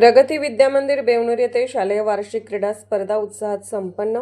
प्रगती विद्यामंदिर बेवणूर येथे शालेय वार्षिक क्रीडा स्पर्धा उत्साहात संपन्न.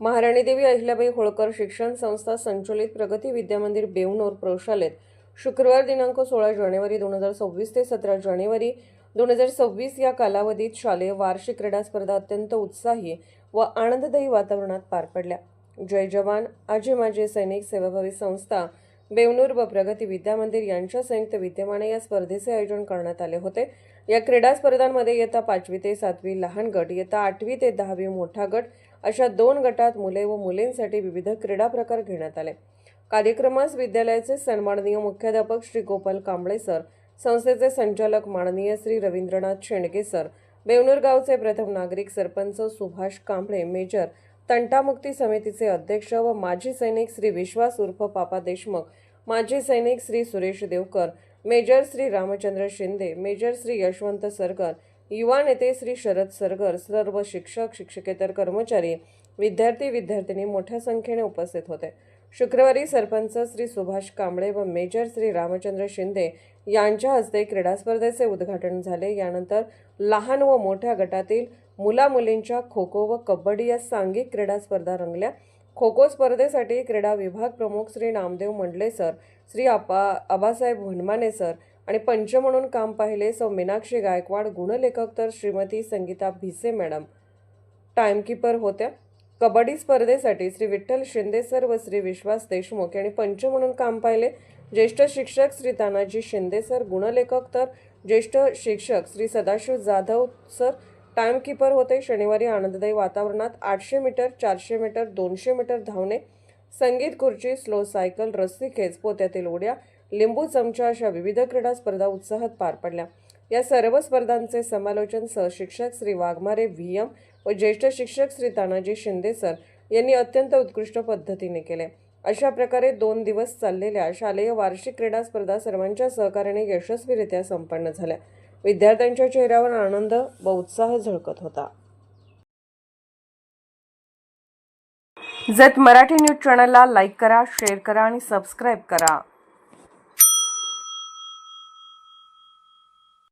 महाराणी देवी अहिल्याबाई होळकर शिक्षण संस्था संचलित प्रगती विद्यामंदिर बेवणूर प्रौशालेत शुक्रवार दिनांक सोळा जानेवारी दोन हजार सव्वीस ते सतरा जानेवारी दोन हजार सव्वीस या कालावधीत शालेय वार्षिक क्रीडा स्पर्धा अत्यंत उत्साही व आनंददायी वातावरणात पार पडल्या. जय जवान आजी माझे सैनिक सेवाभावी संस्था बेवनूर व प्रगती विद्यामंदिर यांच्या संयुक्त विद्यमाने या स्पर्धेचे आयोजन करण्यात आले होते. या क्रीडा स्पर्धांमध्ये इयत्ता पाचवी ते सातवी लहान गट इयत्ता आठवी ते दहावी मोठा गट अशा दोन गटात मुले व मुलींसाठी विविध क्रीडा प्रकार घेण्यात आले. कार्यक्रमास विद्यालयाचे सन्माननीय मुख्याध्यापक श्री गोपाल कांबळे सर संस्थेचे संचालक माननीय श्री रवींद्रनाथ शेंडगे सर बेवनूर गावचे प्रथम नागरिक सरपंच सुभाष कांबळे मेजर तंटामुक्ती समितीचे अध्यक्ष व माजी सैनिक श्री विश्वास उर्फ पापा देशमुख माजी सैनिक श्री सुरेश देवकर मेजर श्री रामचंद्र शिंदे मेजर श्री यशवंत सरगर युवा नेते श्री शरद सरगर सर्व शिक्षक शिक्षकेतर कर्मचारी विद्यार्थी विद्यार्थिनी मोठ्या संख्येने उपस्थित होते. शुक्रवारी सरपंच श्री सुभाष कांबळे व मेजर श्री रामचंद्र शिंदे यांच्या हस्ते क्रीडा स्पर्धेचे उद्घाटन झाले. यानंतर लहान व मोठ्या गटातील मुला मुलींच्या खो खो व कबड्डी या सांघिक क्रीडा स्पर्धा रंगल्या. खो खो स्पर्धेसाठी क्रीडा विभाग प्रमुख श्री नामदेव मंडले सर श्री आपा आबासाहेब भनमाने सर आणि पंच म्हणून काम पाहिले सौ मीनाक्षी गायकवाड गुणलेखक तर श्रीमती संगीता भिसे मॅडम. टाइमकीपर होत्या. कबड्डी स्पर्धेसाठी श्री विठ्ठल शिंदे सर व श्री विश्वास देशमुख यांनी पंच म्हणून काम पाहिले. ज्येष्ठ शिक्षक श्री तानाजी शिंदे सर गुणलेखक तर ज्येष्ठ शिक्षक श्री सदाशिव जाधव सर टाइमकीपर होते शनिवारी आनंददायी वातावरणात आठशे मीटर चारशे मीटर दोनशे मीटर धावणे संगीत खुर्ची स्लो सायकल रस्सी खेच पोत्यातील उड्या लिंबू चमचा अशा विविध क्रीडा स्पर्धा उत्साहात पार पडल्या. या सर्व स्पर्धांचे समालोचन सहशिक्षक श्री वाघमारे व्ही. एम. व ज्येष्ठ शिक्षक श्री तानाजी शिंदे सर यांनी अत्यंत उत्कृष्ट पद्धतीने केले. अशा प्रकारे दोन दिवस चाललेल्या शालेय वार्षिक क्रीडा स्पर्धा सर्वांच्या सहकार्याने यशस्वीरित्या संपन्न झाल्या. विद्यार्थ्यांच्या चेहऱ्यावर आनंद व उत्साह झळकत होता. जत मराठी न्यूज चॅनलला लाईक करा शेअर करा आणि सबस्क्राईब करा.